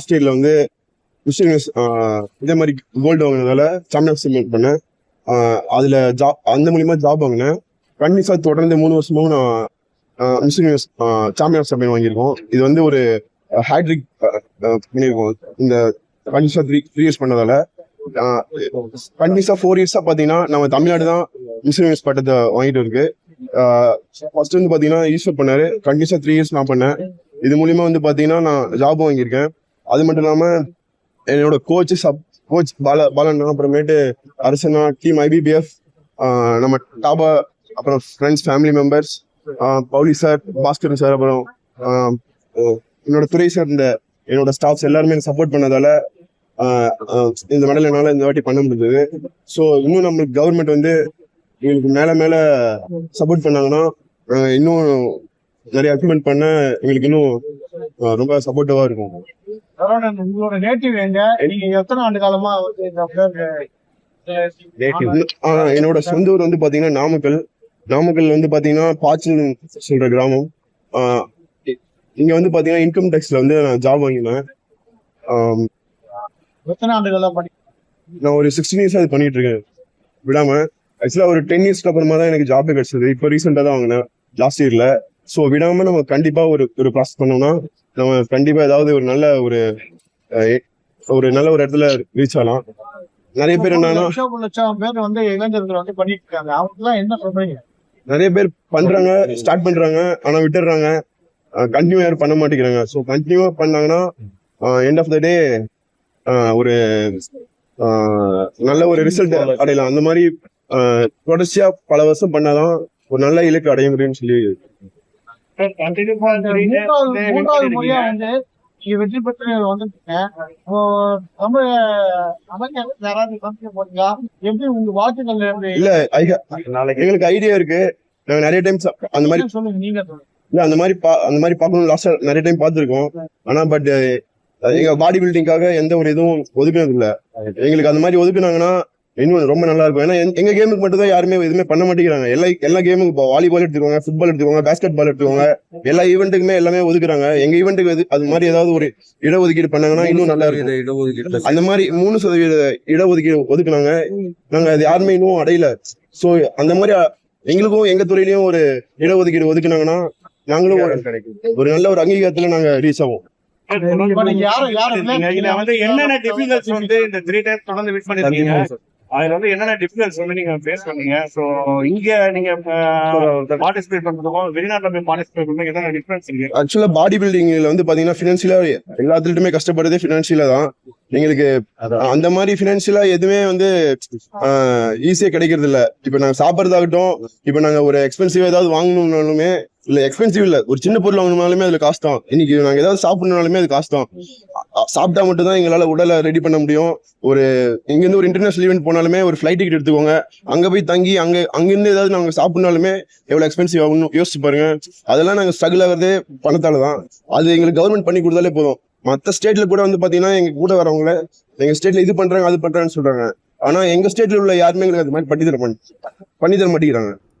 Last இயர்ல வந்து முஸ்லிம் இதே மாதிரி கோல்டு வாங்கினதால சாம்பியன்ஸ் மீட் பண்ணேன். அதில் ஜாப் அந்த மூலியமா ஜாப் வாங்கினேன். கண்டிப்பாக தொடர்ந்து மூணு வருஷமும் நான் முஸ்லிம் சாம்பியன்ஸ் அப்படின்னு வாங்கியிருக்கோம். இது வந்து ஒரு ஹேட்ரிக் பண்ணியிருக்கோம். இந்த கண்டிப்பா த்ரீ த்ரீ இயர்ஸ் பண்ணதால கண்டிப்பாக ஃபோர் இயர்ஸாக பார்த்தீங்கன்னா நம்ம தமிழ்நாடு தான் முஸ்லிம் பட்டத்தை வாங்கிட்டு இருக்கு. ஃபர்ஸ்ட் வந்து பார்த்தீங்கன்னா ஈஸ்வர் பண்ணாரு. கண்டிப்பாக த்ரீ இயர்ஸ் நான் பண்ணேன். இது மூலியமா வந்து பார்த்தீங்கன்னா நான் ஜாப் வாங்கியிருக்கேன். அது மட்டும் இல்லாம என்னோட கோச் சப் கோச் பால பாலன் அப்புறமேட்டு அரசனா டீம் ஐபிபிஎஃப் நம்ம டாபா அப்புறம் ஃப்ரெண்ட்ஸ் ஃபேமிலி மெம்பர்ஸ் பவுலி சார் பாஸ்கரன் சார் அப்புறம் என்னோட துறை சார்ந்த என்னோட ஸ்டாஃப்ஸ் எல்லாருமே எனக்கு சப்போர்ட் பண்ணதால இந்த மெடல் என்னால் இந்த வாட்டி பண்ண முடிஞ்சது. ஸோ இன்னும் நம்மளுக்கு கவர்மெண்ட் வந்து எங்களுக்கு மேலே மேலே சப்போர்ட் பண்ணாங்கன்னா இன்னும் நிறைய அக்ரிமெண்ட் பண்ண எங்களுக்கு இன்னும் ரொம்ப சப்போர்ட்டிவாக இருக்கும். உங்களோட நேட்டிவ் எங்க? நீங்க எத்தனை ஆண்டு காலமா வந்து என்னோட சொந்த ஊர் வந்து பாத்தீங்கன்னா நாமக்கல். நாமக்கல் வந்து பாத்தீங்கன்னா பாச்சல் சொல்ற கிராமம். இங்க வந்து பாத்தீங்கன்னா இன்கம் டேக்ஸ்ல வந்து நான் ஜாப் வாங்கினேன் எத்தனை ஆண்டு காலம் பண்ணி நான் ஒரு சிக்ஸ்டீன் இயர்ஸ் அது பண்ணிட்டு இருக்கேன் விடாம ஆக்சுவலா ஒரு டென் இயர்ஸ்க்கு அப்புறமா தான் எனக்கு ஜாபே கிடைச்சது. இப்போ ரீசெண்டா தான் வாங்கினேன். லாஸ்ட் இயர்ல ஸோ விடாம நம்ம கண்டிப்பா ஒரு ஒரு ப்ராசஸ் பண்ணோம்னா நம்ம கண்டிப்பா ஏதாவது ஒரு நல்ல ஒரு ஒரு நல்ல ஒரு இடத்துல ரீச் ஆகலாம். நிறைய பேர் என்னன்னா லட்சம் லட்சம் பேர் வந்து இளைஞர்கள் வந்து பண்ணிட்டு இருக்காங்க அவங்களுக்குலாம் என்ன சொல்றீங்க? நிறைய பேர் பண்றாங்க ஸ்டார்ட் பண்றாங்க ஆனா விட்டுறாங்க கண்டினியூ யாரும் பண்ண மாட்டேங்கிறாங்க. ஸோ கண்டினியூவா பண்ணாங்கன்னா எண்ட் ஆஃப் த டே ஒரு நல்ல ஒரு ரிசல்ட் அடையலாம். அந்த மாதிரி ஆஹ், தொடர்ச்சியா பல வருஷம் பண்ணாதான் ஒரு நல்ல இலக்கு அடைய முடியும்னு சொல்லி மூன்றாவது மூன்றாவது முறையா வந்து நீங்க வெற்றி பெற்று வந்துருக்கீங்க இப்போ தமிழ் அமைச்சர் யாராவது சந்திக்க போறீங்களா எப்படி உங்க வாழ்த்துக்கள் எப்படி? இல்ல ஐ- எங்களுக்கு ஐடியா இருக்கு. நாங்க நிறைய டைம்ஸ் அந்த மாதிரி சொல்லுங்க நீங்க சொல்லுங்க. இல்ல அந்த மாதிரி பா அந்த மாதிரி பார்க்கணும் லாஸ்டா நிறைய டைம் பார்த்துருக்கோம். ஆனா பட் எங்க பாடி பில்டிங்காக எந்த ஒரு இதுவும் ஒதுக்குனது இல்ல. எங்களுக்கு அந்த மாதிரி ஒதுக்குனாங்கன்னா இன்னும் ரொம்ப நல்லா இருக்கும். ஏன்னா எங்க- எங்க கேமுக்கு மட்டும் தான் யாருமே எதுவுமே பண்ண மாட்டேங்கிறாங்க. எல்லா எல்லா கேமுக்கு இப்போ வாலிபால் எடுத்துக்கோங்க ஃபுட்பால் எடுத்துக்கோங்க பேஸ்கெட் பால் எடுத்துக்கோங்க எல்லா ஈவெண்ட்டுக்குமே எல்லாமே ஒதுக்குறாங்க. எங்க ஈவெண்ட்டுக்கு அது மாதிரி ஏதாவது ஒரு இடஒதுக்கீடு பண்ணாங்கன்னா இன்னும் நல்லா இருக்கும். இடஒதுக்கீடு அந்த மாதிரி மூணு சதவீத இடஒதுக்கீடு ஒதுக்குனாங்க. நாங்க அது யாருமே இன்னும் அடையல. சோ அந்த மாதிரி எங்களுக்கும் எங்க துறையிலயும் ஒரு இடஒதுக்கீடு ஒதுக்குனாங்கன்னா நாங்களும் ஒரு ஒரு நல்ல ஒரு அங்கீகாரத்துல நாங்க ரீச் ஆவோம். வந்து என்னென்ன டிஃபிகல்ட்ஸ் வந்து இந்த த்ரீ டைம்ஸ் தொடர்ந்து வின் பண்ணிருக்கீங்க? அதுல வந்து என்னென்ன டிஃபிகல்ட்ஸ் வந்து நீங்க ஃபேஸ் பண்ணீங்க? சோ இங்க நீங்க பார்ட்டிசிபேட் பண்றதுக்கும் வெளிநாட்டுல போய் பார்ட்டிசிபேட் பண்றதுக்கும் என்னென்ன டிஃபரன்ஸ் இருக்கு? ஆக்சுவலா பாடி பில்டிங்ல வந்து பாத்தீங்கன்னா பினான்சியலா எல்லா அத்லட்டுமே கஷ்டப்படுறதே பினான்சியலா தான். எங்களுக்கு அந்த மாதிரி பினான்சியலா எதுவுமே வந்து ஈஸியா கிடைக்கிறது இல்ல இப்ப நாங்க சாப்பிடறதாகட்டும் இப்ப நாங்க ஒரு எக்ஸ்பென்சிவ் ஏதாவது வாங்கணும்னாலுமே இல்ல எக்ஸ்பென்சிவ் இல்ல. ஒரு சின்ன பொருள் வாங்கினாலுமே அதுல காசு தான். இன்னைக்கு நாங்க ஏதாவது சாப்பிடணும்னாலுமே அது காசு தான். சாப்பிட்டா மட்டும் தான் எங்களால உடலை ரெடி பண்ண முடியும். ஒரு இங்க இருந்து ஒரு இன்டர்நேஷனல் ஈவெண்ட் போனாலுமே ஒரு ஃபிளைட் டிக்கெட் எடுத்துக்கோங்க. அங்க போய் தங்கி அங்க அங்கேருந்து ஏதாவது நாங்க சாப்பிடணும்னாலுமே எவ்வளவு எக்ஸ்பென்சிவ் ஆகணும் யோசிச்சு பாருங்க. அதெல்லாம் நாங்க ஸ்ட்ரகிள் ஆகிறதே பணத்தால தான். அது எங்களுக்கு கவர்மெண்ட் பண்ணி கொடுத்தாலே போதும். மத்த ஸ்டேட்ல கூட வந்து பாத்தீங்கன்னா எங்க கூட வரவங்கள எங்க ஸ்டேட்ல இது பண்றாங்க அது பண்றாங்கன்னு சொல்றாங்க. ஆனா எங்க ஸ்டேட்ல உள்ள யாருமே எங்களுக்கு அது மாதிரி பண்ணி தர பண்ணி தர மாட்டேங்கிறாங்க.